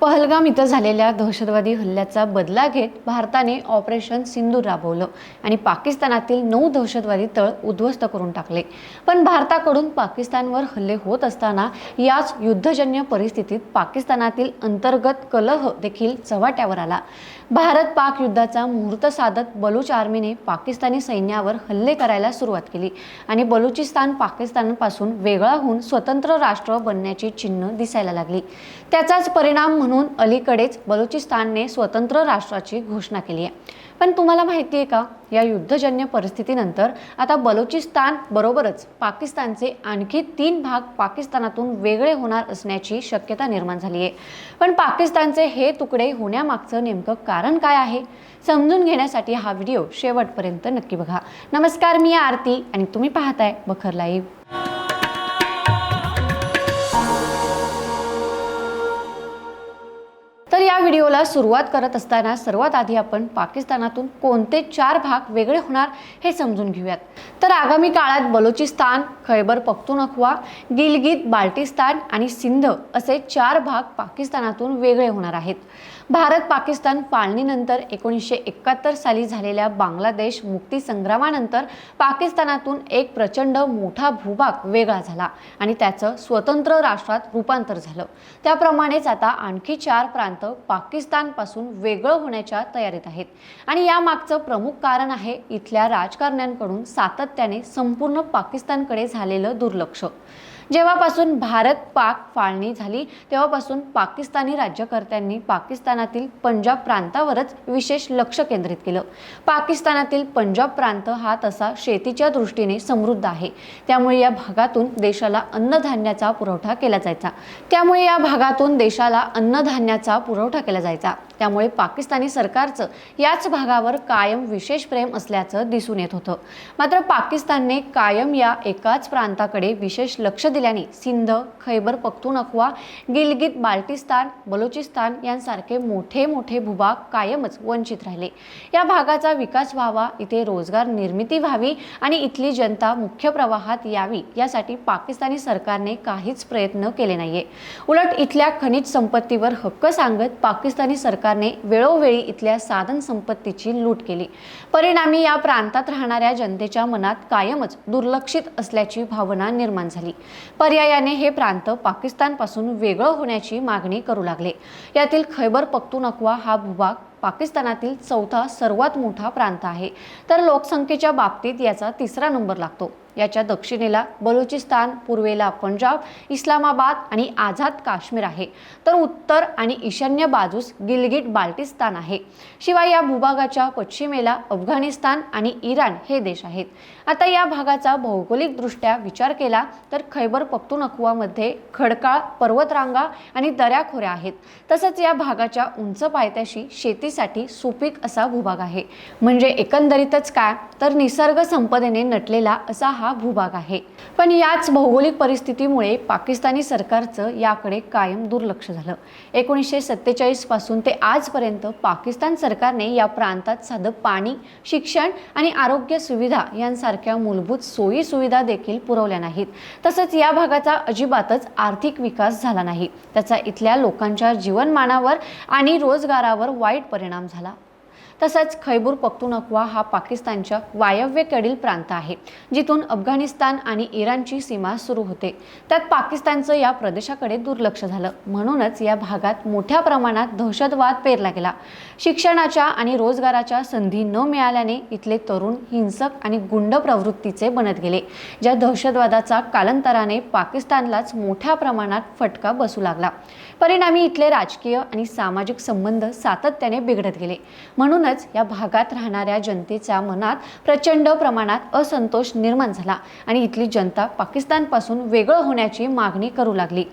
पहलगाम इथं झालेल्या दहशतवादी हल्ल्याचा बदला घेत भारताने ऑपरेशन सिंधू राबवलं आणि पाकिस्तानातील नऊ दहशतवादी तळ उद्ध्वस्त करून टाकले. पण भारताकडून पाकिस्तानवर हल्ले होत असताना याच युद्धजन्य परिस्थितीत पाकिस्तानातील अंतर्गत कलह देखील चव्हाट्यावर आला. भारत पाक युद्धाचा मुहूर्त साधत बलूच आर्मीने पाकिस्तानी सैन्यावर हल्ले करायला सुरुवात केली. आणि बलुचिस्तान पाकिस्तानपासून वेगळा होऊन स्वतंत्र राष्ट्र बनण्याची चिन्ह दिसायला लागली. त्याचाच परिणाम म्हणून अलीकडेच बलुचिस्तानने स्वतंत्र राष्ट्राची घोषणा केली आहे. पण तुम्हाला माहिती आहे का या युद्धजन्य परिस्थितीनंतर आता बलुचिस्तान बरोबरच पाकिस्तानचे आणखी तीन भाग पाकिस्तानातून वेगळे होणार असण्याची शक्यता निर्माण झाली आहे पण पाकिस्तानचे हे तुकडे होण्यामागचं नेमकं कारण काय आहे समजून घेण्यासाठी हा व्हिडिओ शेवटपर्यंत नक्की बघा. नमस्कार मी आरती आणि तुम्ही पाहताय बखर लाईव्ह. व्हिडिओला सुरुवात करत असताना सर्वात आधी आपण पाकिस्तानातून कोणते चार भाग वेगळे होणार हे समजून घेऊयात. तर आगामी काळात बलुचिस्तान खैबर पख्तुनख्वा गिलगित बाल्टिस्तान आणि सिंध असे चार भाग पाकिस्तानातून वेगळे होणार आहेत. भारत पाकिस्तान फाळणीनंतर एकोणीसशे एकाहत्तर साली झालेल्या बांगलादेश मुक्ती संग्रामानंतर पाकिस्तानातून एक प्रचंड मोठा भूभाग वेगळा झाला आणि त्याचं स्वतंत्र राष्ट्रात रूपांतर झालं. त्याप्रमाणेच आता आणखी चार प्रांत पाकिस्तानपासून वेगळं होण्याच्या तयारीत आहेत. आणि यामागचं प्रमुख कारण आहे इथल्या राजकारण्यांकडून सातत्याने संपूर्ण पाकिस्तानकडे झालेलं दुर्लक्ष. जेव्हापासून भारत पाक फाळणी झाली तेव्हापासून पाकिस्तानी राज्यकर्त्यांनी पाकिस्तानातील पंजाब प्रांतावरच विशेष लक्ष केंद्रित केलं. पाकिस्तानातील पंजाब प्रांत हा तसा शेतीच्या दृष्टीने समृद्ध आहे. त्यामुळे या भागातून देशाला अन्नधान्याचा पुरवठा केला जायचा. त्यामुळे या भागातून देशाला अन्नधान्याचा पुरवठा केला जायचा. त्यामुळे पाकिस्तानी सरकारचं याच भागावर कायम विशेष प्रेम असल्याचं दिसून येत होतं. मात्र पाकिस्तानने कायम या एकाच प्रांताकडे विशेष लक्ष दिल्याने सिंध खैबर पख्तूनख्वा गिलगित बाल्टिस्तान बलुचिस्तान यांसारखे मोठे मोठे भूभाग कायमच वंचित राहिले. या भागाचा विकास व्हावा इथे रोजगार निर्मिती व्हावी आणि इथली जनता मुख्य प्रवाहात यावी यासाठी पाकिस्तानी सरकारने काहीच प्रयत्न केले नाहीये. उलट इथल्या खनिज संपत्तीवर हक्क सांगत पाकिस्तानी सरकार सरकारने वेळोवेळी इथल्या साधन संपत्तीची लूट केली. परिणामी या प्रांतात राहणाऱ्या जनतेच्या मनात कायमच दुर्लक्षित असल्याची भावना निर्माण झाली. पर्यायाने हे प्रांत पाकिस्तानपासून वेगळं होण्याची मागणी करू लागले. यातील खैबर पख्तुनख्वा हा भूभाग पाकिस्तानातील चौथा सर्वात मोठा प्रांत आहे. तर लोकसंख्येच्या बाबतीत याचा तिसरा नंबर लागतो. याच्या दक्षिणेला बलुचिस्तान पूर्वेला पंजाब इस्लामाबाद आणि आझाद काश्मीर आहे. तर उत्तर आणि ईशान्य बाजूस गिलगिट बाल्टिस्तान आहे. शिवाय या भूभागाच्या पश्चिमेला अफगाणिस्तान आणि इराण हे देश आहेत. आता या भागाचा भौगोलिकदृष्ट्या विचार केला तर खैबर पख्तूनख्वामध्ये खडकाळ पर्वतरांगा आणि दऱ्याखोऱ्या आहेत. तसंच या भागाच्या उंच पायथ्याशी शेतीसाठी सुपीक असा भूभाग आहे. म्हणजे एकंदरीतच काय? तर निसर्ग संपदेने नटलेला असा हा हा भूभाग आहे. पण याच भौगोलिक परिस्थितीमुळे पाकिस्तानी सरकारचं याकडे कायम दुर्लक्ष झालं. एकोणीसशे सत्तेचाळीसपासून ते आजपर्यंत पाकिस्तान सरकारने या प्रांतात साधं पाणी शिक्षण आणि आरोग्य सुविधा यांसारख्या मूलभूत सोयी सुविधा देखील पुरवल्या नाहीत. तसंच या भागाचा अजिबातच आर्थिक विकास झाला नाही. त्याचा इथल्या लोकांच्या जीवनमानावर आणि रोजगारावर वाईट परिणाम झाला तसंच खैबूर पख्तुनख्वा हा पाकिस्तानच्या वायव्येकडील प्रांत आहे जिथून अफगाणिस्तान आणि इराणची सीमा सुरू होते. त्यात पाकिस्तानचं या प्रदेशाकडे दुर्लक्ष झालं. म्हणूनच या भागात मोठ्या प्रमाणात दहशतवाद पेरला गेला. शिक्षणाच्या आणि रोजगाराच्या संधी न मिळाल्याने इथले तरुण हिंसक आणि गुंड प्रवृत्तीचे बनत गेले ज्या दहशतवादाचा कालांतराने पाकिस्तानलाच मोठ्या प्रमाणात फटका बसू लागला. परिणामी इथले राजकीय आणि सामाजिक संबंध सातत्याने बिघडत गेले. म्हणून म्हणूनच या भागात राहणाऱ्या जनतेच्या मनात प्रचंड प्रमाणात असंतोष निर्माण झाला आणि इथली जनता पाकिस्तानपासून वेगळं होण्याची मागणी करू लागली.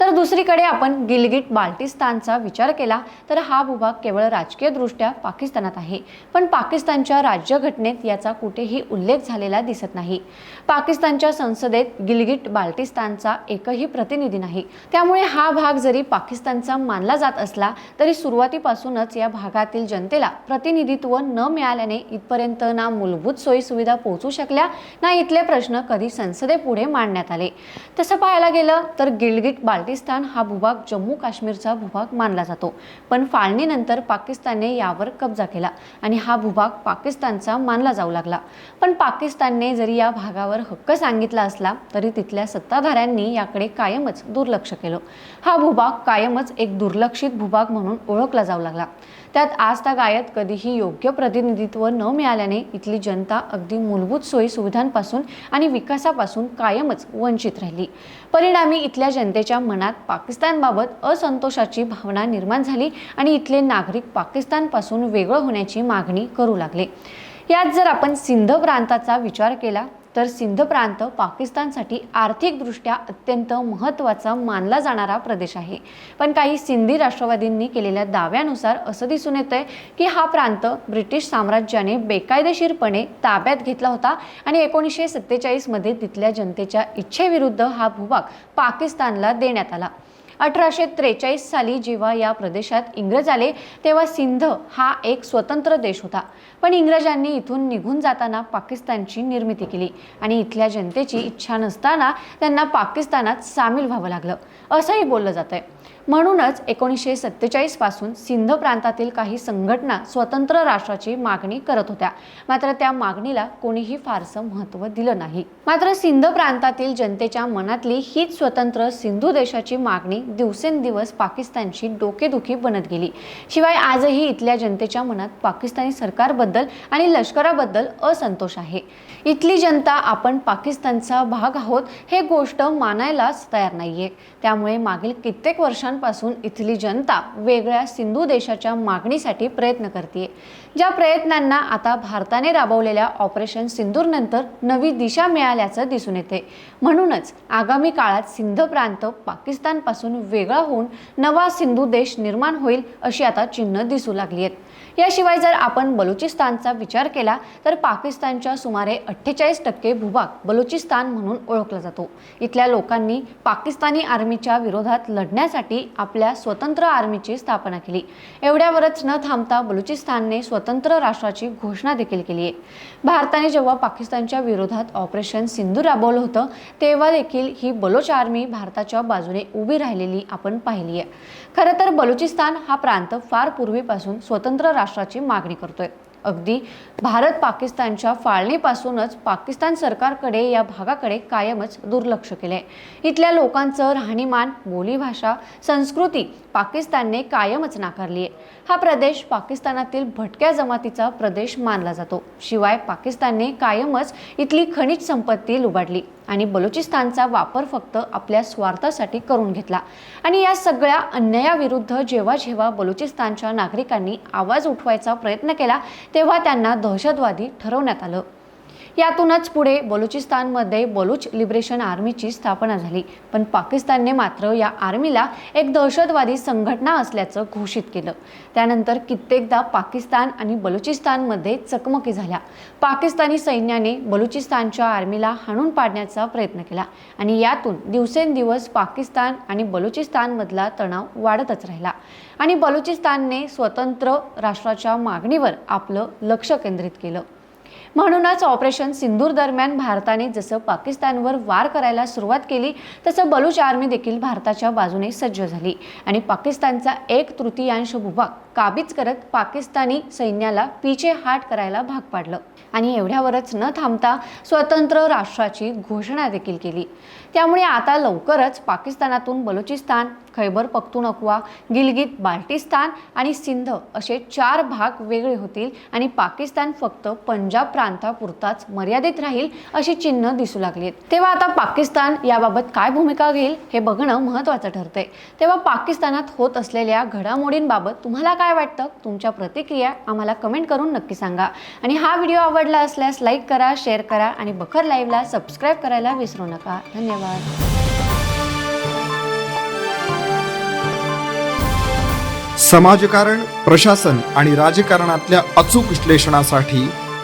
तर दुसरीकडे आपण गिलगिट बाल्टिस्तानचा विचार केला तर हा भूभाग केवळ राजकीयदृष्ट्या पाकिस्तानात आहे. पण पाकिस्तानच्या राज्यघटनेत याचा कुठेही उल्लेख झालेला दिसत नाही. पाकिस्तानच्या संसदेत गिलगिट बाल्टिस्तानचा एकही प्रतिनिधी नाही. त्यामुळे हा भाग जरी पाकिस्तानचा मानला जात असला तरी सुरुवातीपासूनच या भागातील जनतेला प्रतिनिधित्व न मिळाल्याने इथपर्यंत ना मूलभूत सोयी सुविधा पोहोचू शकल्या ना इथले प्रश्न कधी संसदेपुढे मांडण्यात आले. तसं पाहायला गेलं तर गिलगिट बाल्टिस्तान पाकिस्तान हा भूभाग जम्मू काश्मीरचा भूभाग मानला जातो. पण फाळणीनंतर पाकिस्तानने यावर कब्जा केला आणि हा भूभाग पाकिस्तानचा मानला जाऊ लागला. पण पाकिस्तानने जरी या भागावर हक्क सांगितला असला तरी तिथल्या सत्ताधाऱ्यांनी याकडे कायमच दुर्लक्ष केलं. हा भूभाग कायमच एक दुर्लक्षित भूभाग म्हणून ओळखला जाऊ लागला. त्यात आज गायत कधीही योग्य प्रतिनिधित्व न मिळाल्याने इथली जनता अगदी मूलभूत सोयी सुविधांपासून आणि विकासापासून कायमच वंचित राहिली. परिणामी इथल्या जनतेच्या मनात पाकिस्तानबाबत असंतोषाची भावना निर्माण झाली आणि इथले नागरिक पाकिस्तानपासून वेगळं होण्याची मागणी करू लागले. यात जर आपण सिंध प्रांताचा विचार केला तर सिंध प्रांत पाकिस्तानसाठी आर्थिकदृष्ट्या अत्यंत महत्त्वाचा मानला जाणारा प्रदेश आहे. पण काही सिंधी राष्ट्रवादींनी केलेल्या दाव्यानुसार असं दिसून येतंय की हा प्रांत ब्रिटिश साम्राज्याने बेकायदेशीरपणे ताब्यात घेतला होता आणि एकोणीसशे सत्तेचाळीसमध्ये तिथल्या जनतेच्या इच्छेविरुद्ध हा भूभाग पाकिस्तानला देण्यात आला. अठराशे त्रेचाळीस साली जेव्हा या प्रदेशात इंग्रज आले तेव्हा सिंध हा एक स्वतंत्र देश होता. पण इंग्रजांनी इथून निघून जाताना पाकिस्तानची निर्मिती केली आणि इथल्या जनतेची इच्छा नसताना त्यांना पाकिस्तानात सामील व्हावं लागलं. असंही बोललं जात आहे म्हणूनच एकोणीसशे सत्तेचाळीसपासून सिंध प्रांतातील काही संघटना स्वतंत्र राष्ट्राची मागणी करत होत्या. मात्र त्या मागणीला कोणीही फारसं महत्त्व दिलं नाही. मात्र सिंध प्रांतातील जनतेच्या मनातली हीच स्वतंत्र सिंधू देशाची मागणी दिवसेंदिवस पाकिस्तानची डोकेदुखी बनत गेली. शिवाय आजही इथल्या जनतेच्या मनात पाकिस्तानी सरकारबद्दल आणि लष्कराबद्दल असंतोष आहे. इथली जनता आपण पाकिस्तानचा भाग आहोत हे गोष्ट मानायलाच तयार नाहीये. त्यामुळे मागील कित्येक वर्षांपासून इथली जनता वेगळ्या सिंधू देशाच्या मागणीसाठी प्रयत्न करते ज्या प्रयत्नांना आता भारताने राबवलेल्या ऑपरेशन सिंदूर नंतर नवी दिशा मिळाल्याचं दिसून येते. म्हणूनच आगामी काळात सिंध प्रांत पाकिस्तानपासून वेगळा होऊन नवा सिंधू देश निर्माण होईल अशी आता चिन्ह दिसू लागली आहेत. याशिवाय जर आपण बलुचिस्तानचा विचार केला तर पाकिस्तानच्या सुमारे अठ्ठेचाळीस टक्के भूभाग बलुचिस्तान म्हणून ओळखला जातो. इथल्या लोकांनी पाकिस्तानी आर्मीच्या विरोधात लढण्यासाठी आपल्या स्वतंत्र आर्मीची स्थापना केली. एवढ्यावरच न थांबता बलुचिस्तानने स्वतंत्र राष्ट्राची घोषणा देखील केली आहे. भारताने जेव्हा पाकिस्तानच्या विरोधात ऑपरेशन सिंधू राबवलं होतं तेव्हा देखील ही बलोच आर्मी भारताच्या बाजूने उभी राहिलेली आपण पाहिली आहे. खरं तर बलुचिस्तान हा प्रांत फार पूर्वीपासून स्वतंत्र राष्ट्राची मागणी करतोय. अगदी भारत पाकिस्तानच्या फाळणीपासूनच पाकिस्तान सरकारकडे या भागाकडे कायमच दुर्लक्ष केले इथल्या लोकांचं राहणीमान बोलीभाषा संस्कृती पाकिस्तानने कायमच नाकारली आहे हा प्रदेश पाकिस्तानातील भटक्या जमातीचा प्रदेश मानला जातो. शिवाय पाकिस्तानने कायमच इथली खनिज संपत्ती लुबाडली आणि बलुचिस्तानचा वापर फक्त आपल्या स्वार्थासाठी करून घेतला. आणि या सगळ्या अन्यायाविरुद्ध जेव्हा जेव्हा बलुचिस्तानच्या नागरिकांनी आवाज उठवायचा प्रयत्न केला तेव्हा त्यांना दहशतवादी ठरवण्यात आलं. यातूनच पुढे बलुचिस्तानमध्ये बलुच लिबरेशन आर्मीची स्थापना झाली. पण पाकिस्तानने मात्र या आर्मीला एक दहशतवादी संघटना असल्याचं घोषित केलं. त्यानंतर कित्येकदा पाकिस्तान आणि बलुचिस्तानमध्ये चकमकी झाल्या. पाकिस्तानी सैन्याने बलुचिस्तानच्या आर्मीला हाणून पाडण्याचा प्रयत्न केला आणि यातून दिवसेंदिवस पाकिस्तान आणि बलुचिस्तानमधला तणाव वाढतच राहिला. आणि बलुचिस्तानने स्वतंत्र राष्ट्राच्या मागणीवर आपलं लक्ष केंद्रित केलं. म्हणूनच ऑपरेशन सिंदूर दरम्यान भारताने जसं पाकिस्तानवर वार करायला सुरुवात केली तसं बलूच आर्मी देखील भारताच्या बाजूने सज्ज झाली. आणि पाकिस्तानचा एक तृतीयांश भूभाग काबीज करत पाकिस्तानी सैन्याला पिछे हाट करायला भाग पाडलं. आणि एवढ्यावरच न थांबता स्वतंत्र राष्ट्राची घोषणा देखील केली. त्यामुळे आता लवकरच पाकिस्तानातून बलुचिस्तान खैबर पख्तूनख्वा गिलगित बाल्टिस्तान आणि सिंध असे चार भाग वेगळे होतील आणि पाकिस्तान फक्त पंजाब प्रांतापुरताच मर्यादित राहील अशी चिन्ह दिसू लागली आहेत तेव्हा आता पाकिस्तान याबाबत काय भूमिका घेईल हे बघणं महत्त्वाचं ठरतंय. तेव्हा पाकिस्तानात होत असलेल्या घडामोडींबाबत तुम्हाला काय वाटतं? तुमच्या प्रतिक्रिया आम्हाला कमेंट करून नक्की सांगा. आणि हा व्हिडिओ आवडला असल्यास लाईक करा शेअर करा आणि बखर लाईव्हला सबस्क्राईब करायला विसरू नका. धन्यवाद. समाजकारण प्रशासन आणि राजकारणातल्या अचूक विश्लेषणासाठी